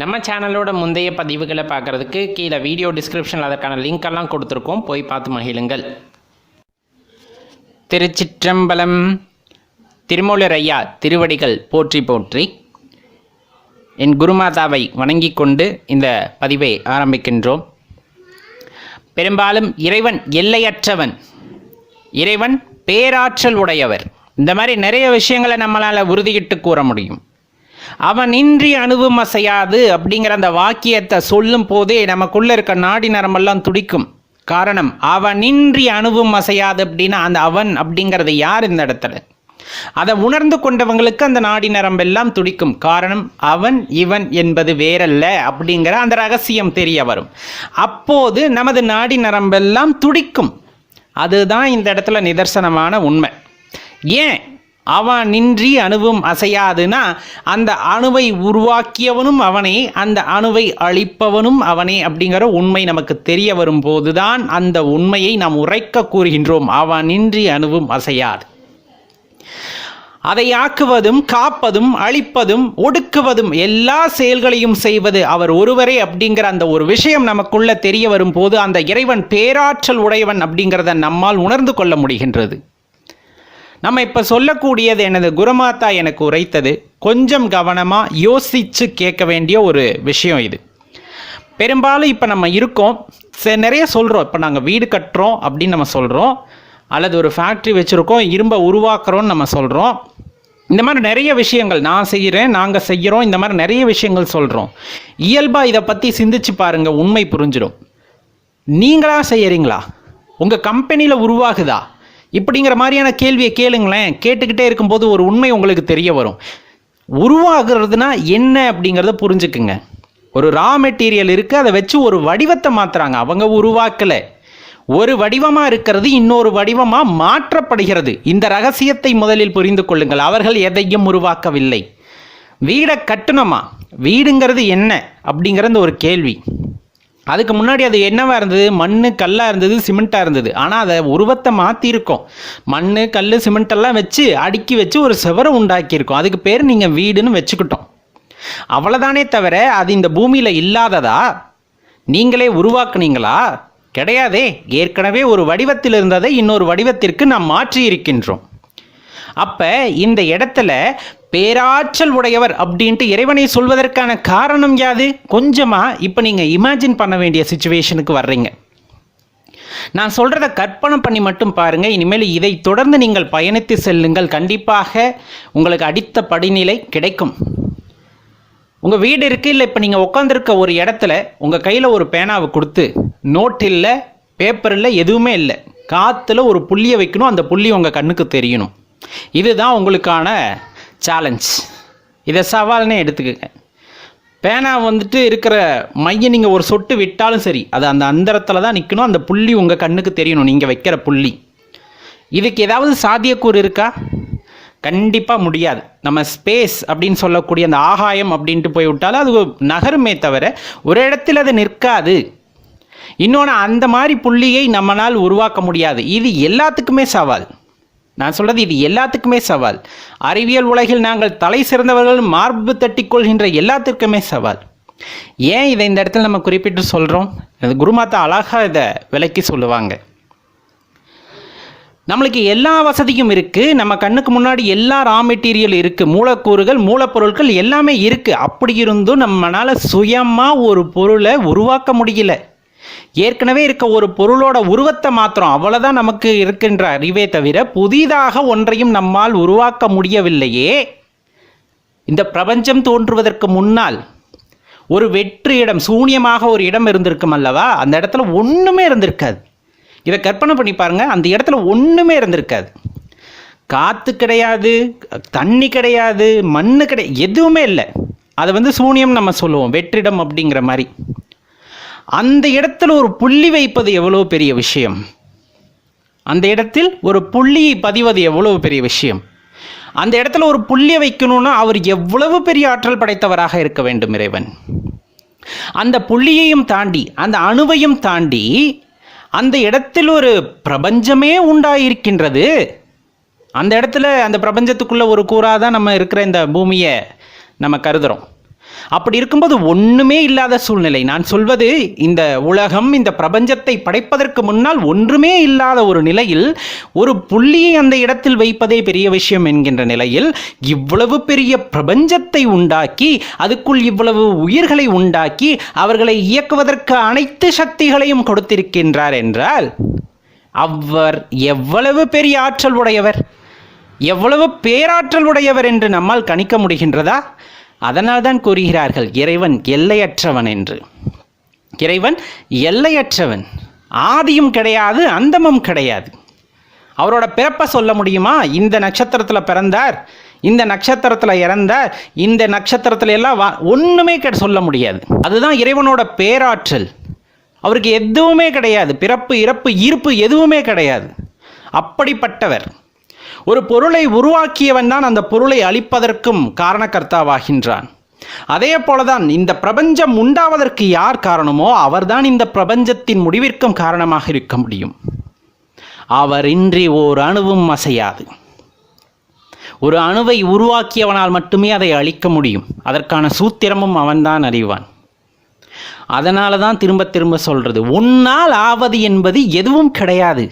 நம்ம சேனலோட முந்தைய பதிவுகளை பார்க்குறதுக்கு கீழே வீடியோ டிஸ்கிரிப்ஷனில் அதற்கான லிங்க் எல்லாம் கொடுத்துருக்கோம். போய் பார்த்து மகிழுங்கள். திருச்சிற்றம்பலம் திருமூலர் ஐயா திருவடிகள் போற்றி போற்றி. என் குருமாதாவை வணங்கிக் கொண்டு இந்த பதிவை ஆரம்பிக்கின்றோம். பெரும்பாலும் இறைவன் எல்லையற்றவன். இறைவன் பேராற்றல் உடையவர். இந்த மாதிரி நிறைய விஷயங்களை நம்மளால் உறுதியிட்டு கூற முடியும். அவன் இன்றி அணுவும் அசையாது அப்படிங்கிற அந்த வாக்கியத்தை சொல்லும் போதே நமக்குள்ள இருக்க நாடி நரம்பெல்லாம் துடிக்கும். காரணம் அவன் இன்றி அணுவும் அசையாது அப்படின்னா அந்த அவன் அப்படிங்கிறது யார் இந்த இடத்துல? அதை உணர்ந்து கொண்டவங்களுக்கு அந்த நாடி நரம்பெல்லாம் துடிக்கும். காரணம் அவன் இவன் என்பது வேறல்ல அப்படிங்கிற அந்த ரகசியம் தெரிய வரும். அப்போது நமது நாடி நரம்பெல்லாம் துடிக்கும். அதுதான் இந்த இடத்துல நிதர்சனமான உண்மை. ஏன்? அவன் நின்றி அணுவும் அசையாதுன்னா அந்த அணுவை உருவாக்கியவனும் அவனே அந்த அணுவை அழிப்பவனும் அவனே அப்படிங்கிற உண்மை நமக்கு தெரிய வரும்போது தான் அந்த உண்மையை நாம் உரைக்க கூறுகின்றோம். அவன் நின்றி அணுவும் அசையாது. அதை ஆக்குவதும் காப்பதும் அழிப்பதும் ஒடுக்குவதும் எல்லா செயல்களையும் செய்வது அவர் ஒருவரே அப்படிங்கிற அந்த ஒரு விஷயம் நமக்குள்ள தெரிய வரும்போது அந்த இறைவன் பேராற்றல் உடையவன் அப்படிங்கிறத நம்மால் உணர்ந்து கொள்ள முடிகின்றது. நம்ம இப்போ சொல்லக்கூடியது எனது குருமாதா எனக்கு உரைத்தது. கொஞ்சம் கவனமாக யோசித்து கேட்க வேண்டிய ஒரு விஷயம் இது. பெரும்பாலும் இப்போ நம்ம இருக்கோம். சரி நிறைய சொல்கிறோம் இப்போ நாங்கள் வீடு கட்டுறோம் அப்படின்னு நம்ம சொல்கிறோம் அல்லது ஒரு ஃபேக்ட்ரி வச்சுருக்கோம். இரும்பை உருவாக்குறோன்னு நம்ம சொல்கிறோம் இந்த மாதிரி நிறைய விஷயங்கள் நான் செய்கிறேன் நாங்கள் செய்கிறோம் இந்த மாதிரி நிறைய விஷயங்கள் சொல்கிறோம் இயல்பாக இதை பற்றி சிந்திச்சு பாருங்கள் உண்மை புரிஞ்சிடும். நீங்களாக செய்யறீங்களா? உங்கள் கம்பெனியில் உருவாகுதா? இப்படிங்கிற மாதிரியான கேள்வியை கேளுங்களேன். கேட்டுக்கிட்டே இருக்கும்போது ஒரு உண்மை உங்களுக்கு தெரிய வரும். உருவாகிறதுனா என்ன அப்படிங்கிறத புரிஞ்சுக்குங்க. ஒரு ரா மெட்டீரியல் இருக்குது அதை வச்சு ஒரு வடிவத்தை மாற்றுறாங்க அவங்க உருவாக்கலை. ஒரு வடிவமாக இருக்கிறது இன்னொரு வடிவமாக மாற்றப்படுகிறது. இந்த ரகசியத்தை முதலில் புரிந்து கொள்ளுங்கள். அவர்கள் எதையும் உருவாக்கவில்லை. வீடை கட்டணுமா? வீடுங்கிறது என்ன? அப்படிங்கிறது ஒரு கேள்வி. அதுக்கு முன்னாடி அது என்னவா இருந்தது? மண் கல்லாக இருந்தது சிமெண்ட்டாக இருந்தது. ஆனால் அதை உருவத்தை மாற்றிருக்கோம் மண் கல் சிமெண்ட்டெல்லாம் வச்சு அடுக்கி வச்சு ஒரு செவரை உண்டாக்கியிருக்கோம். அதுக்கு பேர் நீங்கள் வீடுன்னு வச்சுக்கிட்டோம். அவ்வளோதானே தவிர அது இந்த பூமியில் இல்லாததா? நீங்களே உருவாக்குனீங்களா? கிடையாதே. ஏற்கனவே ஒரு வடிவத்தில் இருந்ததை இன்னொரு வடிவத்திற்கு நாம் மாற்றி இருக்கின்றோம் அப்போ இந்த இடத்துல பேராற்றல் உடையவர் அப்படின்ட்டு இறைவனை சொல்வதற்கான காரணம் யாது? கொஞ்சமாக இப்போ நீங்கள் இமேஜின் பண்ண வேண்டிய சுச்சுவேஷனுக்கு வர்றீங்க. நான் சொல்கிறத கற்பனை பண்ணி மட்டும் பாருங்கள் இனிமேல் இதை தொடர்ந்து நீங்கள் பயணித்து செல்லுங்கள். கண்டிப்பாக உங்களுக்கு அடித்த படிநிலை கிடைக்கும். உங்கள் வீடு இருக்குது இல்லை இப்போ நீங்கள் உட்காந்துருக்க ஒரு இடத்துல உங்கள் கையில் ஒரு பேனாவை கொடுத்து நோட் இல்லை பேப்பர் இல்லை எதுவுமே இல்லை. காற்றுல ஒரு புள்ளியை வைக்கணும். அந்த புள்ளி உங்கள் கண்ணுக்கு தெரியணும். இதுதான் உங்களுக்கான சேலஞ்ச் இதை சவால்னே எடுத்துக்கோங்க. பேனா வந்துட்டு இருக்கிற மையம் நீங்கள் ஒரு சொட்டு விட்டாலும் சரி அது அந்த அந்தரத்தில் தான் நிற்கணும் அந்த புள்ளி உங்கள் கண்ணுக்கு தெரியணும் நீங்கள் வைக்கிற புள்ளி. இதுக்கு ஏதாவது சாத்தியக்கூறு இருக்கா? கண்டிப்பாக முடியாது. நம்ம ஸ்பேஸ் அப்படின்னு சொல்லக்கூடிய அந்த ஆகாயம் அப்படின்ட்டு போய் விட்டாலும் அது நகருமே தவிர ஒரு இடத்துல அது நிற்காது. இன்னொன்று அந்த மாதிரி புள்ளியை நம்மளால் உருவாக்க முடியாது. இது எல்லாத்துக்குமே சவால். நான் சொல்கிறது இது எல்லாத்துக்குமே சவால். அறிவியல் உலகில் நாங்கள் தலை சிறந்தவர்கள் மார்பு தட்டிக்கொள்கின்ற எல்லாத்திற்குமே சவால். ஏன் இதை இந்த இடத்துல நம்ம குறிப்பிட்டு சொல்கிறோம் அது குருமாத்தா அழகாக இதை விளக்கி சொல்லுவாங்க. நம்மளுக்கு எல்லா வசதியும் இருக்குது நம்ம கண்ணுக்கு முன்னாடி எல்லா ரா மெட்டீரியல் இருக்குது மூலக்கூறுகள் மூலப்பொருட்கள் எல்லாமே இருக்குது அப்படி இருந்தும் நம்மளால் சுயமாக ஒரு பொருளை உருவாக்க முடியல. ஏற்கனவே இருக்க ஒரு பொருளோட உருவத்தை மாத்திரம் அவ்வளோதான் நமக்கு இருக்கின்ற அறிவே தவிர புதிதாக ஒன்றையும் நம்மால் உருவாக்க முடியவில்லையே. இந்த பிரபஞ்சம் தோன்றுவதற்கு முன்னால் ஒரு வெற்று இடம் சூன்யமாக ஒரு இடம் இருந்திருக்கும் அல்லவா? அந்த இடத்துல ஒன்றுமே இருந்திருக்காது. இதை கற்பனை பண்ணி பாருங்க அந்த இடத்துல ஒன்றுமே இருந்திருக்காது. காற்று கிடையாது தண்ணி கிடையாது மண் கிடையாது எதுவுமே இல்லை. அதை வந்து சூனியம் நம்ம சொல்லுவோம் வெற்றிடம் அப்படிங்கிற மாதிரி. அந்த இடத்துல ஒரு புள்ளி வைப்பது எவ்வளோ பெரிய விஷயம்? அந்த இடத்தில் ஒரு புள்ளியை பதிவது எவ்வளோ பெரிய விஷயம்? அந்த இடத்துல ஒரு புள்ளியை வைக்கணும்னா அவர் எவ்வளவு பெரிய ஆற்றல் படைத்தவராக இருக்க வேண்டும் இறைவன்? அந்த புள்ளியையும் தாண்டி அந்த அணுவையும் தாண்டி அந்த இடத்தில் ஒரு பிரபஞ்சமே உண்டாயிருக்கின்றது. அந்த இடத்துல அந்த பிரபஞ்சத்துக்குள்ளே ஒரு கூறாக தான் நம்ம இருக்கிற இந்த பூமியை நம்ம கருதுகிறோம் அப்படி இருக்கும்போது ஒன்றுமே இல்லாத சூழ்நிலை. நான் சொல்வது இந்த உலகம் இந்த பிரபஞ்சத்தை படைப்பதற்கு முன்னால் ஒன்றுமே இல்லாத ஒரு நிலையில் ஒரு புள்ளியை அந்த இடத்தில் வைப்பதே பெரிய விஷயம் என்கின்ற நிலையில் இவ்வளவு பெரிய பிரபஞ்சத்தை உண்டாக்கி அதுக்குள் இவ்வளவு உயிர்களை உண்டாக்கி அவர்களை இயக்குவதற்கு அனைத்து சக்திகளையும் கொடுத்திருக்கின்றார் என்றால் அவர் எவ்வளவு பெரிய ஆற்றல் உடையவர்? எவ்வளவு பேராற்றல் உடையவர் என்று நம்மால் கணிக்க முடிகின்றதா? அதனால்தான் கூறுகிறார்கள் இறைவன் எல்லையற்றவன் என்று. இறைவன் எல்லையற்றவன். ஆதியும் கிடையாது அந்தமும் கிடையாது. அவரோட பிறப்பை சொல்ல முடியுமா? இந்த நட்சத்திரத்தில் பிறந்தார் இந்த நட்சத்திரத்தில் இறந்தார் இந்த நட்சத்திரத்தில் எல்லாம் வா ஒன்றுமே கெ சொல்ல முடியாது. அதுதான் இறைவனோட பேராற்றல். அவருக்கு எதுவுமே கிடையாது. பிறப்பு இறப்பு ஈர்ப்பு எதுவுமே கிடையாது. அப்படிப்பட்டவர். ஒரு பொருளை உருவாக்கியவன் தான் அந்த பொருளை அழிப்பதற்கும் காரணக்கர்த்தாவாகின்றான் அதே போலதான் இந்த பிரபஞ்சம் உண்டாவதற்கு யார் காரணமோ அவர்தான் இந்த பிரபஞ்சத்தின் முடிவிற்கும் காரணமாக இருக்க முடியும். அவரின்றி ஓர் அணுவும் அசையாது. ஒரு அணுவை உருவாக்கியவனால் மட்டுமே அதை அழிக்க முடியும். அதற்கான சூத்திரமும் அவன்தான் அறிவான். அதனால தான் திரும்ப திரும்ப சொல்றது உன்னால் ஆவது என்பது எதுவும் கிடையாது.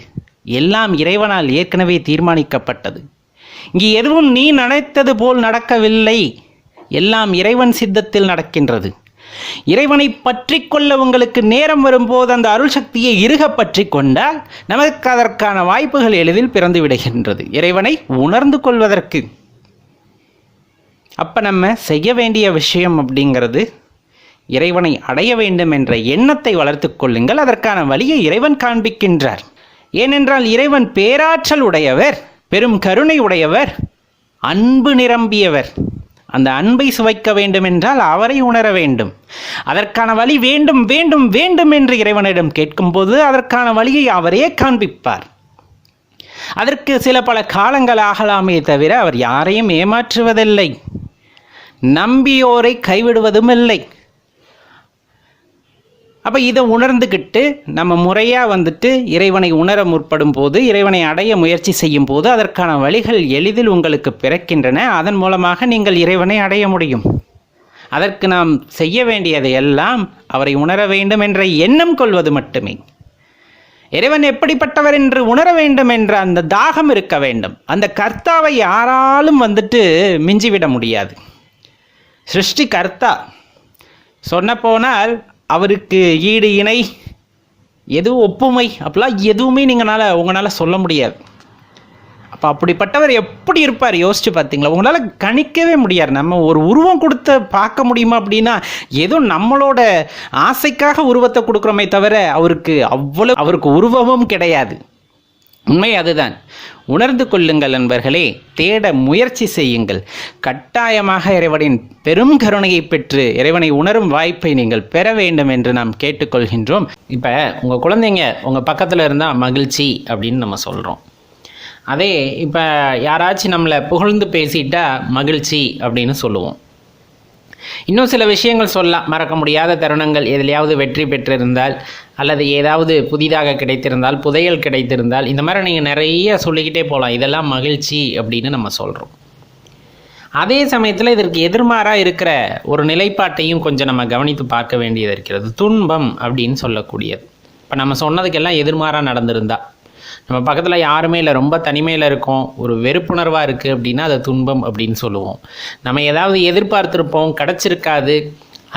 எல்லாம் இறைவனால் ஏற்கனவே தீர்மானிக்கப்பட்டது. இங்கு எதுவும் நீ நினைத்தது போல் நடக்கவில்லை. எல்லாம் இறைவன் சித்தத்தில் நடக்கின்றது. இறைவனை பற்றி கொள்ள உங்களுக்கு நேரம் வரும்போது அந்த அருள் சக்தியை இருக பற்றி கொண்டால் நமக்கு அதற்கான வாய்ப்புகள் எளிதில் பிறந்து விடுகின்றது. இறைவனை உணர்ந்து கொள்வதற்கு. அப்போ நம்ம செய்ய வேண்டிய விஷயம் அப்படிங்கிறது இறைவனை அடைய வேண்டும் என்ற எண்ணத்தை வளர்த்து கொள்ளுங்கள். அதற்கான வழியை இறைவன் காண்பிக்கின்றார். ஏனென்றால் இறைவன் பேராற்றல் உடையவர் பெரும் கருணை உடையவர் அன்பு நிரம்பியவர். அந்த அன்பை சுவைக்க வேண்டும் என்றால் அவரை உணர வேண்டும். அதற்கான வழி வேண்டும் வேண்டும் வேண்டும் என்று இறைவனிடம் கேட்கும்போது அதற்கான வழியை அவரே காண்பிப்பார். அதற்கு சில பல காலங்கள் ஆகலாமே தவிர அவர் யாரையும் ஏமாற்றுவதில்லை. நம்பியோரை கைவிடுவதும் இல்லை அப்போ இதை உணர்ந்துக்கிட்டு நம்ம முறையாக வந்துட்டு இறைவனை உணர முற்படும் போது இறைவனை அடைய முயற்சி செய்யும் போது அதற்கான வழிகள் எளிதில் உங்களுக்கு பிறக்கின்றன. அதன் மூலமாக நீங்கள் இறைவனை அடைய முடியும். அதற்கு நாம் செய்ய வேண்டியதை எல்லாம் அவரை உணர வேண்டும் என்ற எண்ணம் கொள்வது மட்டுமே. இறைவன் எப்படிப்பட்டவர் என்று உணர வேண்டும் என்ற அந்த தாகம் இருக்க வேண்டும். அந்த கர்த்தாவை யாராலும் வந்துட்டு மிஞ்சிவிட முடியாது. சிருஷ்டி கர்த்தா சொன்ன போனால் அவருக்கு ஈடு இணை எதுவும் ஒப்புமை? அப்படிலாம் எதுவுமே நீங்களால் உங்களால் சொல்ல முடியாது. அப்போ அப்படிப்பட்டவர் எப்படி இருப்பார்? யோசிச்சு பார்த்தீங்களா? உங்களால் கணிக்கவே முடியாது. நம்ம ஒரு உருவம் கொடுத்து பார்க்க முடியுமா அப்படின்னா ஏதோ நம்மளோட ஆசைக்காக உருவத்தை கொடுக்குறோமே தவிர அவருக்கு அவ்வளோ அவருக்கு உருவமும் கிடையாது. உண்மை அதுதான். உணர்ந்து கொள்ளுங்கள் நண்பர்களே தேட முயற்சி செய்யுங்கள். கட்டாயமாக இறைவனின் பெரும் கருணையை பெற்று இறைவனை உணரும் வாய்ப்பை நீங்கள் பெற வேண்டும் என்று நாம் கேட்டுக்கொள்கின்றோம். இப்போ உங்கள் குழந்தைங்க உங்கள் பக்கத்தில் இருந்தால் மகிழ்ச்சி அப்படின்னு நம்ம சொல்கிறோம் அதே இப்போ யாராச்சும் நம்மளை புகழ்ந்து பேசிட்டா மகிழ்ச்சி அப்படின்னு சொல்லுவோம். இன்னும் சில விஷயங்கள் சொல்லலாம். மறக்க முடியாத தருணங்கள் எதிலையாவது வெற்றி பெற்றிருந்தால் அல்லது ஏதாவது புதிதாக கிடைத்திருந்தால் புதையல் கிடைத்திருந்தால் இந்த மாதிரி நீங்கள் நிறைய சொல்லிக்கிட்டே போகலாம் இதெல்லாம் மகிழ்ச்சி அப்படின்னு நம்ம சொல்கிறோம் அதே சமயத்தில் இதற்கு எதிர்மாறாக இருக்கிற ஒரு நிலைப்பாட்டையும் கொஞ்சம் நம்ம கவனித்து பார்க்க வேண்டியது இருக்கிறது. துன்பம் அப்படின்னு சொல்லக்கூடியது. இப்போ நம்ம சொன்னதுக்கெல்லாம் எதிர்மாறாக நடந்திருந்தா நம்ம பக்கத்தில் யாருமே இல்லை ரொம்ப தனிமையில் இருக்கோம் ஒரு வெறுப்புணர்வாக இருக்குது அப்படின்னா அது துன்பம் அப்படின்னு சொல்லுவோம். நம்ம ஏதாவது எதிர்பார்த்துருப்போம் கிடச்சிருக்காது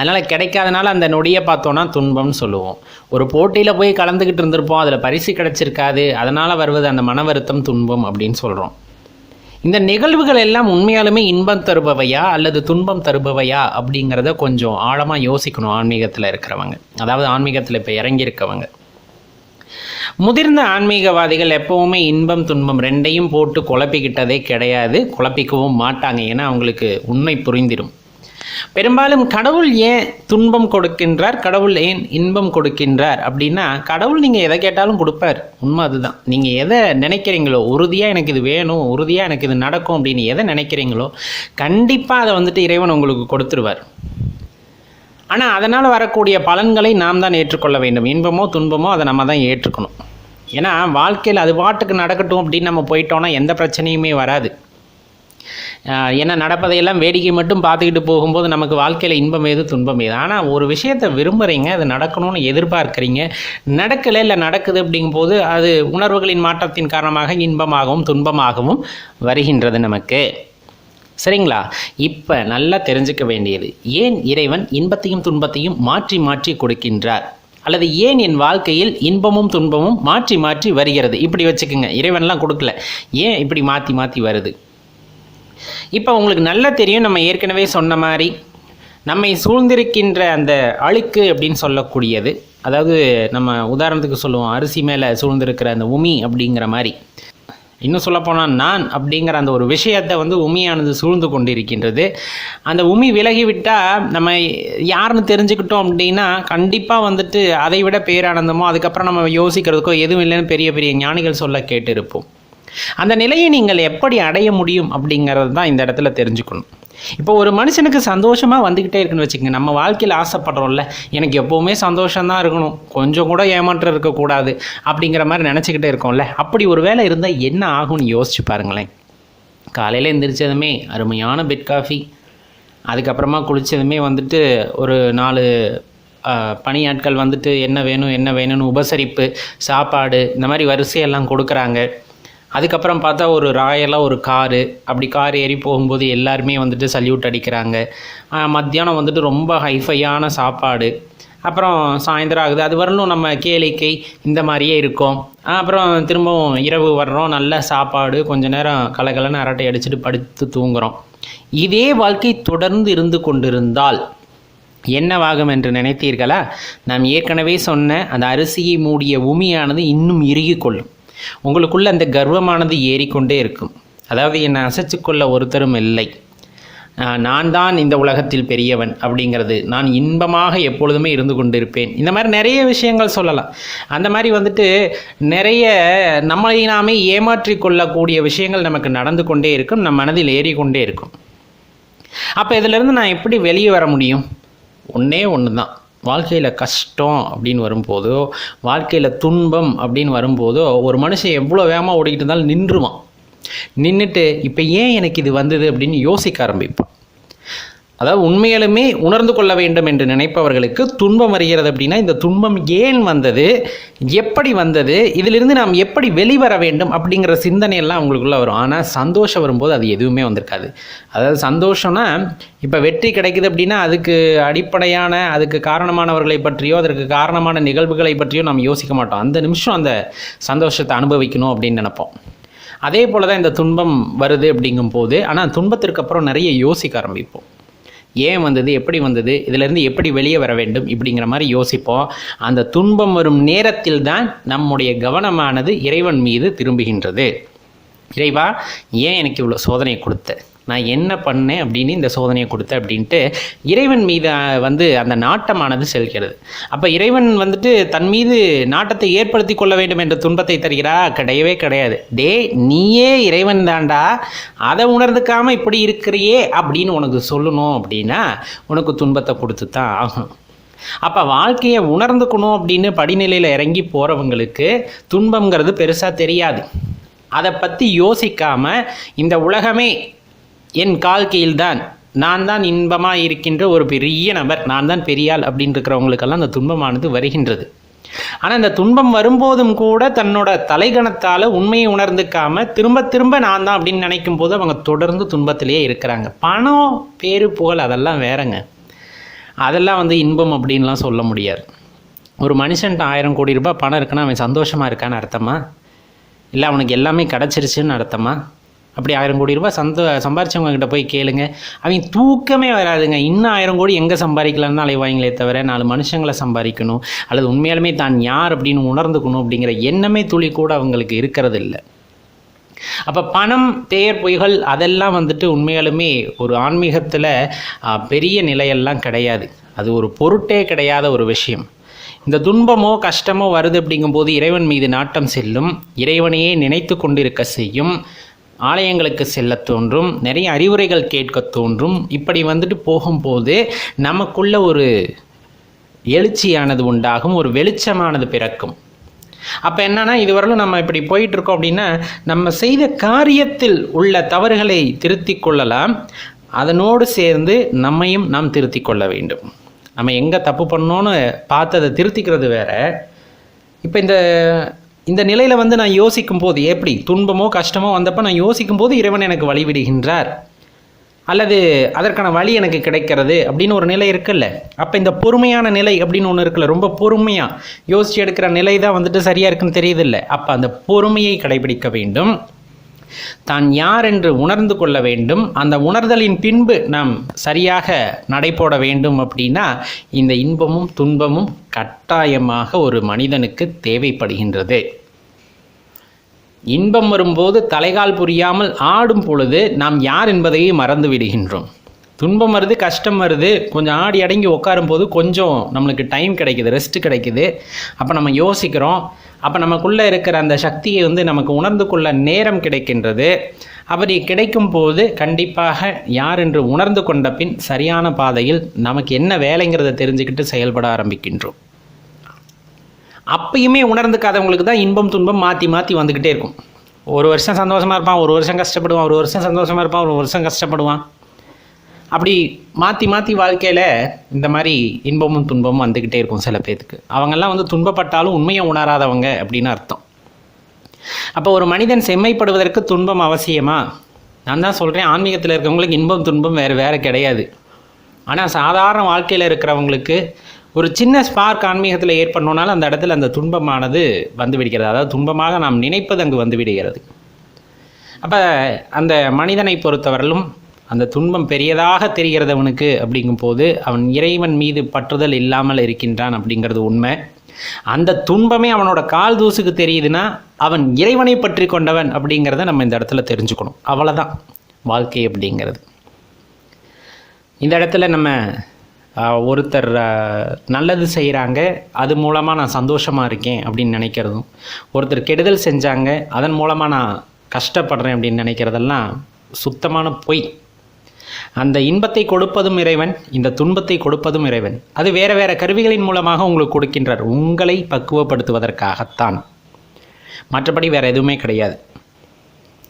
அதனால் கிடைக்காதனால அந்த நொடியை பார்த்தோன்னா துன்பம்னு சொல்லுவோம். ஒரு போட்டியில் போய் கலந்துக்கிட்டு இருந்திருப்போம் அதில் பரிசு கிடச்சிருக்காது அதனால் வருவது அந்த மன வருத்தம் துன்பம் அப்படின்னு சொல்கிறோம் இந்த நிகழ்வுகள் எல்லாம் உண்மையாலுமே இன்பம் தருபவையா அல்லது துன்பம் தருபவையா அப்படிங்கிறத கொஞ்சம் ஆழமாக யோசிக்கணும் ஆன்மீகத்தில் இருக்கிறவங்க. அதாவது ஆன்மீகத்தில் இப்போ இறங்கியிருக்கவங்க. முதிர்ந்த ஆன்மீகவாதிகள் எப்பவுமே இன்பம் துன்பம் ரெண்டையும் போட்டு குழப்பிக்கிட்டதே கிடையாது. குழப்பிக்கவும் மாட்டாங்க. ஏன்னா அவங்களுக்கு உண்மை புரிந்திடும் பெரும்பாலும் கடவுள் ஏன் துன்பம் கொடுக்கின்றார்? கடவுள் ஏன் இன்பம் கொடுக்கின்றார்? அப்படின்னா கடவுள் நீங்கள் எதை கேட்டாலும் கொடுப்பார். உண்மை அதுதான். நீங்கள் எதை நினைக்கிறீங்களோ உறுதியாக எனக்கு இது வேணும் உறுதியாக எனக்கு இது நடக்கும் அப்படின்னு எதை நினைக்கிறீங்களோ கண்டிப்பாக அதை வந்துட்டு இறைவன் உங்களுக்கு கொடுத்துருவார். ஆனால் அதனால் வரக்கூடிய பலன்களை நாம் தான் ஏற்றுக்கொள்ள வேண்டும். இன்பமோ துன்பமோ அதை நம்ம தான் ஏற்றுக்கணும். ஏன்னா வாழ்க்கையில் அது பாட்டுக்கு நடக்கட்டும் அப்படின்னு நம்ம போயிட்டோம்னா எந்த பிரச்சனையுமே வராது. ஆஹ் என்ன நடப்பதையெல்லாம் வேடிக்கை மட்டும் பார்த்துக்கிட்டு போகும்போது நமக்கு வாழ்க்கையில் இன்பம் ஏது துன்பம் ஏது? ஆனால் ஒரு விஷயத்தை விரும்புகிறீங்க அது நடக்கணும்னு எதிர்பார்க்குறீங்க நடக்கலை இல்லை நடக்குது அப்படிங்கும்போது அது உணர்வுகளின் மாற்றத்தின் காரணமாக இன்பமாகவும் துன்பமாகவும் வருகின்றது நமக்கு. சரிங்களா? இப்போ நல்லா தெரிஞ்சுக்க வேண்டியது ஏன் இறைவன் இன்பத்தையும் துன்பத்தையும் மாற்றி மாற்றி கொடுக்கின்றார்? அல்லது ஏன் என் வாழ்க்கையில் இன்பமும் துன்பமும் மாற்றி மாற்றி வருகிறது? இப்படி வச்சுக்கோங்க இறைவன்லாம் கொடுக்கல. ஏன் இப்படி மாற்றி மாற்றி வருது? இப்போ உங்களுக்கு நல்லா தெரியும் நம்ம ஏற்கனவே சொன்ன மாதிரி நம்மை சூழ்ந்திருக்கின்ற அந்த அழுக்கு அப்படின்னு சொல்லக்கூடியது. அதாவது நம்ம உதாரணத்துக்கு சொல்லுவோம் அரிசி மேலே சூழ்ந்திருக்கிற அந்த உமி அப்படிங்கிற மாதிரி. இன்னும் சொல்லப்போனால் நான் அப்படிங்கிற அந்த ஒரு விஷயத்தை வந்து உமியானது சூழ்ந்து கொண்டிருக்கின்றது. அந்த உமி விலகிவிட்டால் நம்ம யாருன்னு தெரிஞ்சுக்கிட்டோம் அப்படின்னா கண்டிப்பாக வந்துட்டு அதை விட பேரானந்தமோ அதுக்கப்புறம் நம்ம யோசிக்கிறதுக்கோ எதுவும் இல்லைன்னு பெரிய பெரிய ஞானிகள் சொல்ல கேட்டிருப்போம். அந்த நிலையை நீங்கள் எப்படி அடைய முடியும் அப்படிங்கிறது தான் இந்த இடத்துல தெரிஞ்சுக்கணும். இப்போ ஒரு மனுஷனுக்கு சந்தோஷமாக வந்துக்கிட்டே இருக்குன்னு வச்சுக்கோங்க. நம்ம வாழ்க்கையில் ஆசைப்படுறோம்ல. எனக்கு எப்போவுமே சந்தோஷம்தான் இருக்கணும். கொஞ்சம் கூட ஏமாற்றம் இருக்கக்கூடாது அப்படிங்கிற மாதிரி நினச்சிக்கிட்டே இருக்கோம்ல. அப்படி ஒரு வேலை இருந்தால் என்ன ஆகும்னு யோசிச்சு பாருங்களேன். காலையில் எந்திரிச்சதுமே அருமையான பெட் காஃபி அதுக்கப்புறமா குளித்ததுமே வந்துட்டு ஒரு நாலு பணியாட்கள் வந்துட்டு என்ன வேணும் என்ன வேணும்னு உபசரிப்பு சாப்பாடு இந்த மாதிரி வரிசையெல்லாம் கொடுக்குறாங்க. அதுக்கப்புறம் பார்த்தா ஒரு ராயலாக ஒரு காரு. அப்படி கார் ஏறி போகும்போது எல்லாருமே வந்துட்டு சல்யூட் அடிக்கிறாங்க. மத்தியானம் வந்துட்டு ரொம்ப ஹைஃபையான சாப்பாடு. அப்புறம் சாயந்தரம் ஆகுது. அது வரலும் நம்ம கேளிக்கை இந்த மாதிரியே இருக்கும். அப்புறம் திரும்பவும் இரவு வர்றோம். நல்ல சாப்பாடு. கொஞ்ச நேரம் கலகலன்னு அரட்டை அடிச்சுட்டு படுத்து தூங்குறோம். இதே வாழ்க்கை தொடர்ந்து இருந்து கொண்டிருந்தால் என்னவாகும் என்று நினைத்தீர்களா? நாம் ஏற்கனவே சொன்ன அந்த அரிசியை மூடிய உமியானது இன்னும் இறுகிக்கொள்ளும் உங்களுக்குள்ள அந்த கர்வமானது ஏறிக்கொண்டே இருக்கும். அதாவது என்னை அசைச்சு கொள்ள ஒருத்தரும் இல்லை. நான் தான் இந்த உலகத்தில் பெரியவன் அப்படிங்கிறது. நான் இன்பமாக எப்பொழுதுமே இருந்து கொண்டிருப்பேன். இந்த மாதிரி நிறைய விஷயங்கள் சொல்லலாம். அந்த மாதிரி வந்துட்டு நிறைய நம்மளை நாமே ஏமாற்றி கொள்ளக்கூடிய விஷயங்கள் நமக்கு நடந்து கொண்டே இருக்கும். நம் மனதில் ஏறிக்கொண்டே இருக்கும். அப்போ இதிலிருந்து நான் எப்படி வெளியே வர முடியும்? ஒன்றே ஒன்று தான் வாழ்க்கையில் கஷ்டம் அப்படின்னு வரும்போதோ வாழ்க்கையில் துன்பம் அப்படின்னு வரும்போதோ ஒரு மனுஷன் எவ்வளோ வேகமாக ஓடிக்கிட்டு இருந்தாலும் நின்றுவான். நின்றுட்டு இப்போ ஏன் எனக்கு இது வந்தது அப்படின்னு யோசிக்க ஆரம்பிப்பான். அதாவது உண்மையிலுமே உணர்ந்து கொள்ள வேண்டும் என்று நினைப்பவர்களுக்கு துன்பம் வருகிறது அப்படின்னா இந்த துன்பம் ஏன் வந்தது? எப்படி வந்தது? இதிலிருந்து நாம் எப்படி வெளிவர வேண்டும்? அப்படிங்கிற சிந்தனையெல்லாம் அவங்களுக்குள்ளே வரும். ஆனால் சந்தோஷம் வரும்போது அது எதுவுமே வந்திருக்காது. அதாவது சந்தோஷம்னா இப்போ வெற்றி கிடைக்குது அப்படின்னா அதுக்கு அடிப்படையான அதுக்கு காரணமானவர்களை பற்றியோ அதற்கு காரணமான நிகழ்வுகளை பற்றியோ நாம் யோசிக்க மாட்டோம். அந்த நிமிஷம் அந்த சந்தோஷத்தை அனுபவிக்கணும் அப்படின்னு நினைப்போம். அதே போல தான் இந்த துன்பம் வருது அப்படிங்கும்போது ஆனால் துன்பத்திற்கு அப்புறம் நிறைய யோசிக்க ஆரம்பிப்போம். ஏன் வந்தது எப்படி வந்தது இதிலிருந்து எப்படி வெளியே வர வேண்டும் இப்படிங்கிற மாதிரி யோசிப்போம். அந்த துன்பம் வரும் நேரத்தில் தான் நம்முடைய கவனமானது இறைவன் மீது திரும்புகின்றது. இறைவா ஏன் எனக்கு இவ்வளோ சோதனை கொடுத்த? நான் என்ன பண்ணேன் அப்படின்னு இந்த சோதனையை கொடுத்த அப்படின்ட்டு இறைவன் மீது வந்து அந்த நாட்டமானது செல்கிறது. அப்போ இறைவன் வந்துட்டு தன் மீது நாட்டத்தை ஏற்படுத்தி கொள்ள வேண்டும் என்ற துன்பத்தை தருகிறா? கிடையவே கிடையாது. டே நீயே இறைவன் தாண்டா. அதை உணர்ந்துக்காம இப்படி இருக்கிறியே அப்படின்னு உனக்கு சொல்லணும் அப்படின்னா உனக்கு துன்பத்தை கொடுத்து தான் ஆகும் அப்போ வாழ்க்கையை உணர்ந்துக்கணும் அப்படின்னு படிநிலையில் இறங்கி போகிறவங்களுக்கு துன்பங்கிறது பெருசாக தெரியாது. அதை பற்றி யோசிக்காமல் இந்த உலகமே என் கால் கீழ்தான் நான் தான் இன்பமாக இருக்கின்ற ஒரு பெரிய நபர். நான் தான் பெரியாள் அப்படின்னு இருக்கிறவங்களுக்கெல்லாம் அந்த துன்பமானது வருகின்றது. ஆனால் இந்த துன்பம் வரும்போதும் கூட தன்னோட தலைகணத்தால் உண்மையை உணர்ந்துக்காம திரும்ப திரும்ப நான் தான் அப்படின்னு நினைக்கும் போது அவங்க தொடர்ந்து துன்பத்திலேயே இருக்கிறாங்க. பணம் பேரு புகழ் அதெல்லாம் வேறங்க. அதெல்லாம் வந்து இன்பம் அப்படின்லாம் சொல்ல முடியாது. ஒரு மனுஷன்ட்ட ஆயிரம் கோடி ரூபாய் பணம் இருக்குன்னா அவன் சந்தோஷமாக இருக்கான்னு அர்த்தமா? இல்லை அவனுக்கு எல்லாமே கிடச்சிருச்சுன்னு அர்த்தமா? அப்படி ஆயிரம் கோடி ரூபாய் சந்த சம்பாரிச்சவங்க கிட்ட போய் கேளுங்க. அவங்க தூக்கமே வராதுங்க. இன்னும் ஆயிரம் கோடி எங்கே சம்பாதிக்கலாம்னு அலைவாங்களே தவிர நாலு மனுஷங்களை சம்பாதிக்கணும். அல்லது உண்மையாலுமே தான் யார் அப்படின்னு உணர்ந்துக்கணும் அப்படிங்கிற எண்ணமே துளி கூட அவங்களுக்கு இருக்கிறது இல்லை அப்போ பணம் பெயர் பொய்கள் அதெல்லாம் வந்துட்டு உண்மையாலுமே ஒரு ஆன்மீகத்தில் பெரிய நிலையெல்லாம் கிடையாது. அது ஒரு பொருட்டே கிடையாத ஒரு விஷயம். இந்த துன்பமோ கஷ்டமோ வருது அப்படிங்கும்போது இறைவன் மீது நாட்டம் செல்லும். இறைவனையே நினைத்து கொண்டிருக்க செய்யும். ஆலயங்களுக்கு செல்ல தோன்றும் நிறைய அறிவுரைகள் கேட்க தோன்றும். இப்படி வந்துட்டு போகும்போது நமக்குள்ள ஒரு எழுச்சியானது உண்டாகும் ஒரு வெளிச்சமானது பிறக்கும். அப்போ என்னன்னா இதுவரையிலும் நம்ம இப்படி போயிட்டு இருக்கோம் அப்படின்னா நம்ம செய்த காரியத்தில் உள்ள தவறுகளை திருத்தி கொள்ளலாம். அதனோடு சேர்ந்து நம்மையும் நாம் திருத்தி கொள்ள வேண்டும். நம்ம எங்கே தப்பு பண்ணோன்னு பார்த்ததை திருத்திக்கிறது வேற. இப்போ இந்த இந்த நிலையில் வந்து நான் யோசிக்கும் போது எப்படி? துன்பமோ கஷ்டமோ வந்தப்போ நான் யோசிக்கும் போது இறைவன் எனக்கு வழிவிடுகின்றார். அல்லது அதற்கான வழி எனக்கு கிடைக்கிறது அப்படின்னு ஒரு நிலை இருக்குல்ல? அப்போ இந்த பொறுமையான நிலை அப்படின்னு ஒன்று இருக்குல்ல? ரொம்ப பொறுமையாக யோசித்து எடுக்கிற நிலை தான் வந்துட்டு சரியாக இருக்குன்னு தெரியுதில்ல அப்போ அந்த பொறுமையை கடைபிடிக்க வேண்டும். தான் யார் என்று உணர்ந்து கொள்ள வேண்டும். அந்த உணர்தலின் பின்பு நாம் சரியாக நடைபோட வேண்டும் அப்படின்னா இந்த இன்பமும் துன்பமும் கட்டாயமாக ஒரு மனிதனுக்கு தேவைப்படுகின்றது. இன்பம் வரும்போது தலைகால் புரியாமல் ஆடும் பொழுது நாம் யார் என்பதையே மறந்து விடுகின்றோம். துன்பம் வருது கஷ்டம் வருது கொஞ்சம் ஆடி அடங்கி உட்காரும் போது கொஞ்சம் நம்மளுக்கு டைம் கிடைக்குது ரெஸ்ட் கிடைக்குது. அப்போ நம்ம யோசிக்கிறோம் அப்போ நமக்குள்ளே இருக்கிற அந்த சக்தியை வந்து நமக்கு உணர்ந்து கொள்ள நேரம் கிடைக்கின்றது. அப்படி கிடைக்கும் போது கண்டிப்பாக யார் என்று உணர்ந்து கொண்ட பின் சரியான பாதையில் நமக்கு என்ன வேலைங்கிறத தெரிஞ்சுக்கிட்டு செயல்பட ஆரம்பிக்கின்றோம். அப்பயுமே உணர்ந்துக்காதவங்களுக்கு தான் இன்பம் துன்பம் மாற்றி மாற்றி வந்துக்கிட்டே இருக்கும். ஒரு வருஷம் சந்தோஷமாக இருப்பான் ஒரு வருஷம் கஷ்டப்படுவான் ஒரு வருஷம் சந்தோஷமாக இருப்பான் ஒரு வருஷம் கஷ்டப்படுவான். அப்படி மாற்றி மாற்றி வாழ்க்கையில் இந்த மாதிரி இன்பமும் துன்பமும் வந்துக்கிட்டே இருக்கும் சில பேர்த்துக்கு அவங்கெல்லாம் வந்து துன்பப்பட்டாலும் உண்மையை உணராதவங்க அப்படின்னு அர்த்தம். அப்போ ஒரு மனிதன் செம்மைப்படுவதற்கு துன்பம் அவசியமா? நான் தான் சொல்கிறேன் ஆன்மீகத்தில் இருக்கிறவங்களுக்கு இன்பம் துன்பம் வேறு வேறு கிடையாது. ஆனால் சாதாரண வாழ்க்கையில் இருக்கிறவங்களுக்கு ஒரு சின்ன ஸ்பார்க் ஆன்மீகத்தில் ஏற்படணுனாலும் அந்த இடத்துல அந்த துன்பமானது வந்து விடுகிறது. அதாவது துன்பமாக நாம் நினைப்பது அங்கு வந்து விடுகிறது. அப்போ அந்த மனிதனை பொறுத்தவரையிலும் அந்த துன்பம் பெரியதாக தெரிகிறது அவனுக்கு அப்படிங்கும்போது அவன் இறைவன் மீது பற்றுதல் இல்லாமல் இருக்கின்றான் அப்படிங்கிறது உண்மை. அந்த துன்பமே அவனோட கால் தூசுக்கு தெரியுதுன்னா அவன் இறைவனை பற்றி கொண்டவன் அப்படிங்கிறத நம்ம இந்த இடத்துல தெரிஞ்சுக்கணும். அவ்வளோதான் வாழ்க்கை அப்படிங்கிறது. இந்த இடத்துல நம்ம ஒருத்தர் நல்லது செய்கிறாங்க அது மூலமாக நான் சந்தோஷமாக இருக்கேன் அப்படின்னு நினைக்கிறதும் ஒருத்தர் கெடுதல் செஞ்சாங்க அதன் மூலமாக நான் கஷ்டப்படுறேன் அப்படின்னு நினைக்கிறதெல்லாம் சுத்தமான பொய். அந்த இன்பத்தை கொடுப்பதும் இறைவன் இந்த துன்பத்தை கொடுப்பதும் இறைவன். அது வேற வேற கருவிகளின் மூலமாக உங்களுக்கு கொடுக்கின்றார். உங்களை பக்குவப்படுத்துவதற்காகத்தான். மற்றபடி வேற எதுவுமே கிடையாது.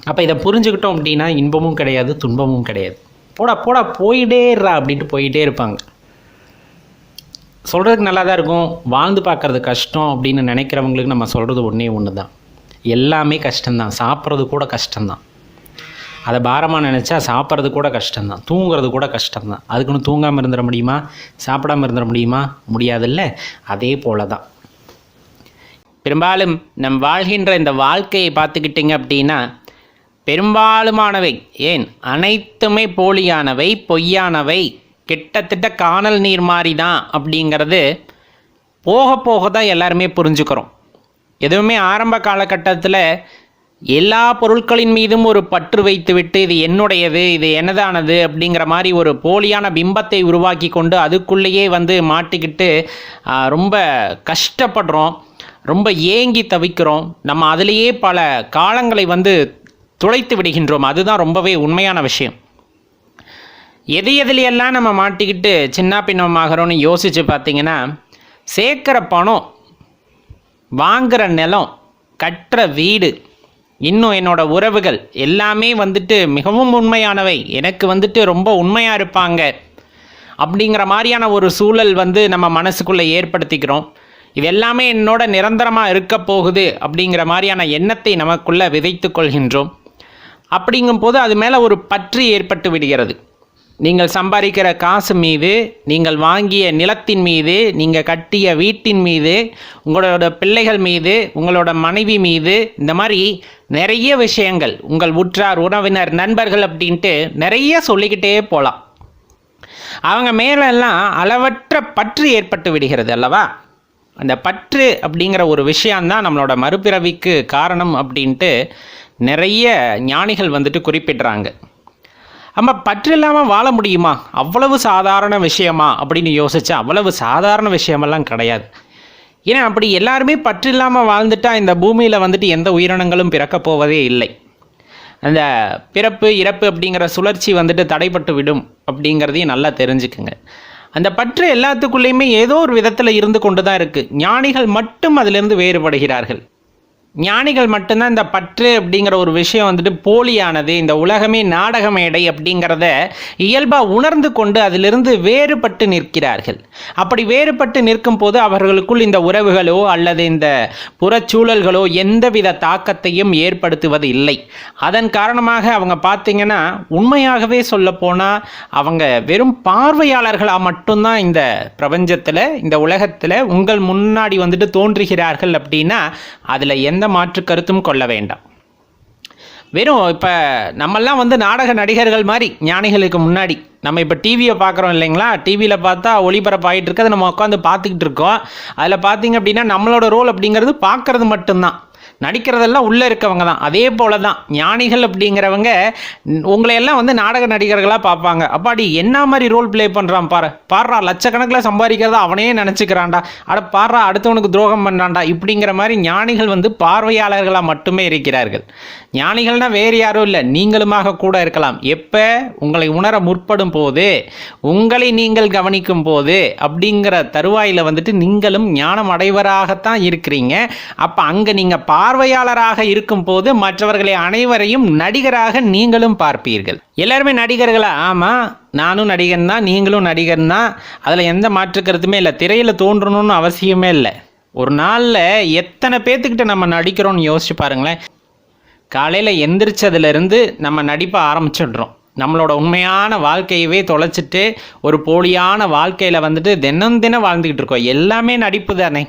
அப்போ இதை புரிஞ்சுக்கிட்டோம் அப்படின்னா இன்பமும் கிடையாது துன்பமும் கிடையாது. போடா போடா போயிட்டேறா அப்படின்ட்டு போயிட்டே இருப்பாங்க. சொல்கிறதுக்கு நல்லா தான் இருக்கும். வாழ்ந்து பார்க்கறது கஷ்டம் அப்படின்னு நினைக்கிறவங்களுக்கு நம்ம சொல்கிறது ஒன்றே ஒன்று தான் எல்லாமே கஷ்டம்தான். சாப்பிட்றது கூட கஷ்டம்தான். அதை பாரமாக நினச்சா சாப்பிட்றது கூட கஷ்டம்தான். தூங்குறது கூட கஷ்டம்தான். அதுக்குன்னு தூங்காமல் இருந்துட முடியுமா? சாப்பிடாம இருந்துட முடியுமா? முடியாதுல்ல. அதே போல தான் பெரும்பாலும் நம் வாழ்கின்ற இந்த வாழ்க்கையை பார்த்துக்கிட்டிங்க அப்படின்னா பெரும்பாலுமானவை ஏன்? அனைத்துமே போலியானவை பொய்யானவை கிட்டத்தட்ட காணல் நீர் மாதிரி தான் அப்படிங்கிறது போக போக தான் எல்லாருமே புரிஞ்சுக்கிறோம். எதுவுமே ஆரம்ப காலகட்டத்தில் எல்லா பொருட்களின் மீதும் ஒரு பற்று வைத்துவிட்டு இது என்னுடையது இது எனதானது அப்படிங்கிற மாதிரி ஒரு போலியான பிம்பத்தை உருவாக்கி கொண்டு அதுக்குள்ளேயே வந்து மாட்டிக்கிட்டு ரொம்ப கஷ்டப்படுறோம் ரொம்ப ஏங்கி தவிக்கிறோம். நம்ம அதிலேயே பல காலங்களை வந்து துளைத்து விடுகின்றோம். அதுதான் ரொம்பவே உண்மையான விஷயம். எது எதுலையெல்லாம் நம்ம மாட்டிக்கிட்டு சின்ன பின்னமாகறோம்னு யோசித்து பார்த்தீங்கன்னா சேர்க்குற பணம் வாங்குகிற நிலம் கட்டுற வீடு இன்னும் என்னோட உறவுகள் எல்லாமே வந்துட்டு மிகவும் உண்மையானவை. எனக்கு வந்துட்டு ரொம்ப உண்மையாக இருப்பாங்க. அப்படிங்கிற மாதிரியான ஒரு சூழல் வந்து நம்ம மனசுக்குள்ளே ஏற்படுத்திக்கிறோம். இது எல்லாமே என்னோட நிரந்தரமாக இருக்க போகுது அப்படிங்கிற மாதிரியான எண்ணத்தை நமக்குள்ளே விதைத்து கொள்கின்றோம். அப்படிங்கும்போது அது மேலே ஒரு பற்று ஏற்பட்டு விடுகிறது. நீங்கள் சம்பாதிக்கிற காசு மீது நீங்கள் வாங்கிய நிலத்தின் மீது நீங்கள் கட்டிய வீட்டின் மீது உங்களோட பிள்ளைகள் மீது உங்களோட மனைவி மீது இந்த மாதிரி நிறைய விஷயங்கள் உங்கள் உற்றார் உறவினர் நண்பர்கள் அப்படின்ட்டு நிறைய சொல்லிக்கிட்டே போகலாம் அவங்க மேலெல்லாம் அளவற்ற பற்று ஏற்பட்டு விடுகிறது அல்லவா? அந்த பற்று அப்படிங்கிற ஒரு விஷயந்தான் நம்மளோட மறுபிறவிக்கு காரணம் அப்படின்ட்டு நிறைய ஞானிகள் வந்துட்டு குறிப்பிடுறாங்க. நம்ம பற்று இல்லாமல் வாழ முடியுமா? அவ்வளவு சாதாரண விஷயமா? அப்படின்னு யோசிச்சா அவ்வளவு சாதாரண விஷயமெல்லாம் கிடையாது. ஏன்னா அப்படி எல்லாருமே பற்று இல்லாமல் வாழ்ந்துட்டா இந்த பூமியில் வந்துட்டு எந்த உயிரினங்களும் பிறக்கப் போவதே இல்லை. அந்த பிறப்பு இறப்பு அப்படிங்கிற சுழற்சி வந்துட்டு தடைப்பட்டு விடும் அப்படிங்கிறதையும் நல்லா தெரிஞ்சுக்குங்க. அந்த பற்று எல்லாத்துக்குள்ளேயுமே ஏதோ ஒரு விதத்தில் இருந்து கொண்டு தான் இருக்குது ஞானிகள் மட்டும் அதிலிருந்து வேறுபடுகிறார்கள். ஞானிகள் மட்டும்தான் இந்த பற்று அப்படிங்கிற ஒரு விஷயம் வந்துட்டு போலியானது இந்த உலகமே நாடக மேடை அப்படிங்கிறத இயல்பாக உணர்ந்து கொண்டு அதிலிருந்து வேறுபட்டு நிற்கிறார்கள். அப்படி வேறுபட்டு நிற்கும் போது அவர்களுக்குள் இந்த உறவுகளோ அல்லது இந்த புறச்சூழல்களோ எந்தவித தாக்கத்தையும் ஏற்படுத்துவது இல்லை அதன் காரணமாக அவங்க பார்த்தீங்கன்னா உண்மையாகவே சொல்லப்போனால் அவங்க வெறும் பார்வையாளர்களாக மட்டும்தான் இந்த பிரபஞ்சத்தில் இந்த உலகத்தில் உங்கள் முன்னாடி வந்துட்டு தோன்றுகிறார்கள் அப்படின்னா அதில் எந்த எந்த மாற்று கருத்தும் கொள்ள வேண்டாம். வெறும் இப்போ நம்மெல்லாம் வந்து நாடக நடிகர்கள் மாதிரி ஞானிகளுக்கு முன்னாடி நம்ம இப்போ டிவியை பார்க்குறோம் இல்லைங்களா? டிவியில் பார்த்தா ஒளிபரப்பாகிட்டு இருக்கு அதை நம்ம உட்காந்து பார்த்துக்கிட்டு இருக்கோம். அதில் பார்த்தீங்க அப்படின்னா நம்மளோட ரோல் அப்படிங்கிறது பார்க்குறது மட்டும்தான். நடிக்கிறதெல்லாம் உள்ளே இருக்கவங்க தான். அதே போல தான். ஞானிகள் அப்படிங்கிறவங்க உங்களையெல்லாம் வந்து நாடக நடிகர்களாக பார்ப்பாங்க. அப்பாடி என்ன மாதிரி ரோல் ப்ளே பண்ணுறான் பாரு. பாடுறா லட்சக்கணக்கில் சம்பாதிக்கிறத அவனே நினச்சிக்கிறான்டா. அட பாடுறா அடுத்தவனுக்கு துரோகம் பண்ணுறான்டா இப்படிங்கிற மாதிரி ஞானிகள் வந்து பார்வையாளர்களாக மட்டுமே இருக்கிறார்கள். ஞானிகள்னால் வேறு யாரும் இல்லை. நீங்களுமாக கூட இருக்கலாம். எப்போ? உங்களை உணர முற்படும் போது உங்களை நீங்கள் கவனிக்கும் போது அப்படிங்கிற தருவாயில் வந்துட்டு நீங்களும் ஞானம் அடைவராகத்தான் இருக்கிறீங்க. அப்போ அங்கே நீங்கள் பார்வையாளராக இருக்கும் போது மற்றவர்களை அனைவரையும் நடிகராக நீங்களும் பார்ப்பீர்கள். எல்லாருமே நடிகர்களா? ஆமாம் நானும் நடிகன் தான் நீங்களும் நடிகன் தான். அதில் எந்த மாற்று கருத்துமே இல்லை. திரையில் தோன்றணும்னு அவசியமே இல்லை. ஒரு நாளில் எத்தனை பேர்த்துக்கிட்ட நம்ம நடிக்கிறோம்னு யோசிச்சு பாருங்களேன். காலையில் எந்திரிச்சதுலேருந்து நம்ம நடிப்பை ஆரம்பிச்சிடுறோம். நம்மளோட உண்மையான வாழ்க்கையவே தொலைச்சிட்டு ஒரு போலியான வாழ்க்கையில் வந்துட்டு தினம் தினம் வாழ்ந்துக்கிட்டு இருக்கோம். எல்லாமே நடிப்பு தானே.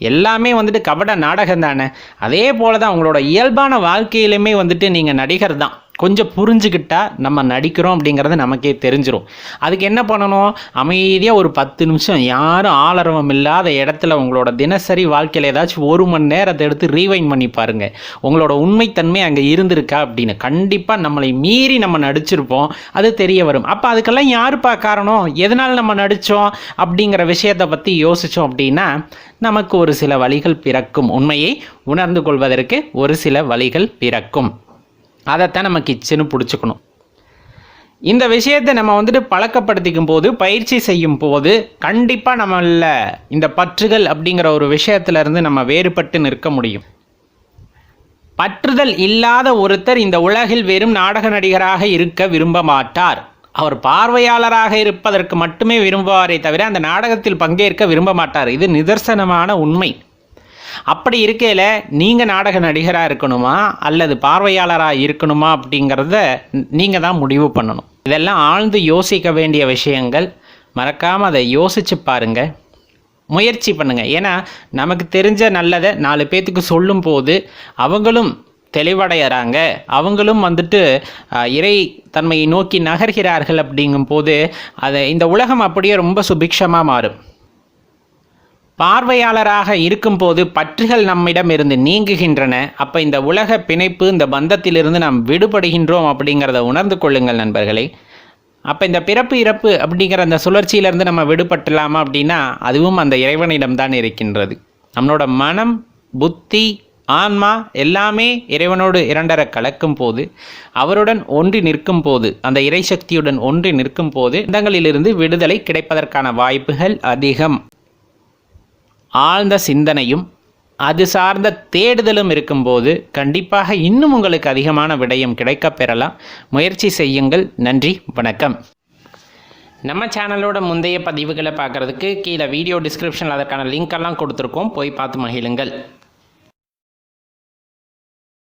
எல்லாமே வந்துட்டு கபட நாடகம் தானே அதே போல தான் உங்களோட இயல்பான வாழ்க்கையிலுமே வந்துட்டு நீங்கள் நடிகர் தான் கொஞ்சம் புரிஞ்சுக்கிட்டா நம்ம நடிக்கிறோம் அப்படிங்கிறது நமக்கே தெரிஞ்சிரும். அதுக்கு என்ன பண்ணணும்? அமைதியாக ஒரு பத்து நிமிஷம் யாரும் ஆளரவம் இல்லாத இடத்துல உங்களோட தினசரி வாழ்க்கையில் ஏதாச்சும் ஒரு மணி நேரத்தை எடுத்து ரீவைன் பண்ணி பாருங்கள் உங்களோட உண்மைத்தன்மை அங்கே இருந்திருக்கா அப்படின்னு. கண்டிப்பாக நம்மளை மீறி நம்ம நடிச்சிருப்போம். அது தெரிய வரும். அப்போ அதுக்கெல்லாம் யாருப்பா காரணம்? எதனால் நம்ம நடித்தோம் அப்படிங்கிற விஷயத்தை பற்றி யோசித்தோம் அப்படின்னா நமக்கு ஒரு சில வழிகள் பிறக்கும். உண்மையை உணர்ந்து கொள்வதற்கு ஒரு சில வழிகள் பிறக்கும். அதைத்தான் நம்ம கிச்சனு பிடிச்சிக்கணும். இந்த விஷயத்தை நம்ம வந்துட்டு பழக்கப்படுத்திக்கும் போது பயிற்சி செய்யும் போது கண்டிப்பாக நம்மள இந்த பற்றுகள் அப்படிங்கிற ஒரு விஷயத்திலிருந்து நம்ம வேறுபட்டு நிற்க முடியும். பற்றுதல் இல்லாத ஒருத்தர் இந்த உலகில் வெறும் நாடக நடிகராக இருக்க விரும்ப மாட்டார். அவர் பார்வையாளராக இருப்பதற்கு மட்டுமே விரும்புவாரே தவிர அந்த நாடகத்தில் பங்கேற்க விரும்ப மாட்டார். இது நிதர்சனமான உண்மை. அப்படி இருக்கையில் நீங்கள் நாடக நடிகராக இருக்கணுமா? அல்லது பார்வையாளராக இருக்கணுமா? அப்படிங்கிறத நீங்கள் தான் முடிவு பண்ணணும். இதெல்லாம் ஆழ்ந்து யோசிக்க வேண்டிய விஷயங்கள். மறக்காமல் அதை யோசித்து பாருங்கள் முயற்சி பண்ணுங்கள் ஏன்னா நமக்கு தெரிஞ்ச நல்லதை நாலு பேர்த்துக்கு சொல்லும் போது அவங்களும் தெளிவடைகிறாங்க அவங்களும் வந்துட்டு இறை தன்மையை நோக்கி நகர்கிறார்கள் அப்படிங்கும்போது அதை இந்த உலகம் அப்படியே ரொம்ப சுபிக்ஷமாக மாறும். பார்வையாளராக இருக்கும்போது பற்றுகள் நம்மிடம் இருந்து நீங்குகின்றன. அப்போ இந்த உலக பிணைப்பு இந்த பந்தத்திலிருந்து நாம் விடுபடுகின்றோம் அப்படிங்கிறத உணர்ந்து கொள்ளுங்கள் நண்பர்களே. அப்போ இந்த பிறப்பு இறப்பு அப்படிங்கிற அந்த சுழற்சியிலிருந்து நம்ம விடுபட்டலாமா அப்படின்னா அதுவும் அந்த இறைவனிடம் தான் இருக்கின்றது. நம்மளோட மனம் புத்தி ஆன்மா எல்லாமே இறைவனோடு இரண்டர கலக்கும் போது அவருடன் ஒன்றி நிற்கும் போது அந்த இறைசக்தியுடன் ஒன்றி நிற்கும் போது இடங்களிலிருந்து விடுதலை கிடைப்பதற்கான வாய்ப்புகள் அதிகம். ஆழ்ந்த சிந்தனையும் அது சார்ந்த தேடுதலும் இருக்கும்போது கண்டிப்பாக இன்னும் உங்களுக்கு அதிகமான விடயம் கிடைக்கப் பெறலாம். முயற்சி செய்யுங்கள். நன்றி. வணக்கம். நம்ம சேனலோட முந்தைய பதிவுகளை பார்க்குறதுக்கு கீழே வீடியோ டிஸ்கிரிப்ஷனில் அதற்கான லிங்க் எல்லாம் கொடுத்துருக்கோம். போய் பார்த்து மகிழுங்கள்.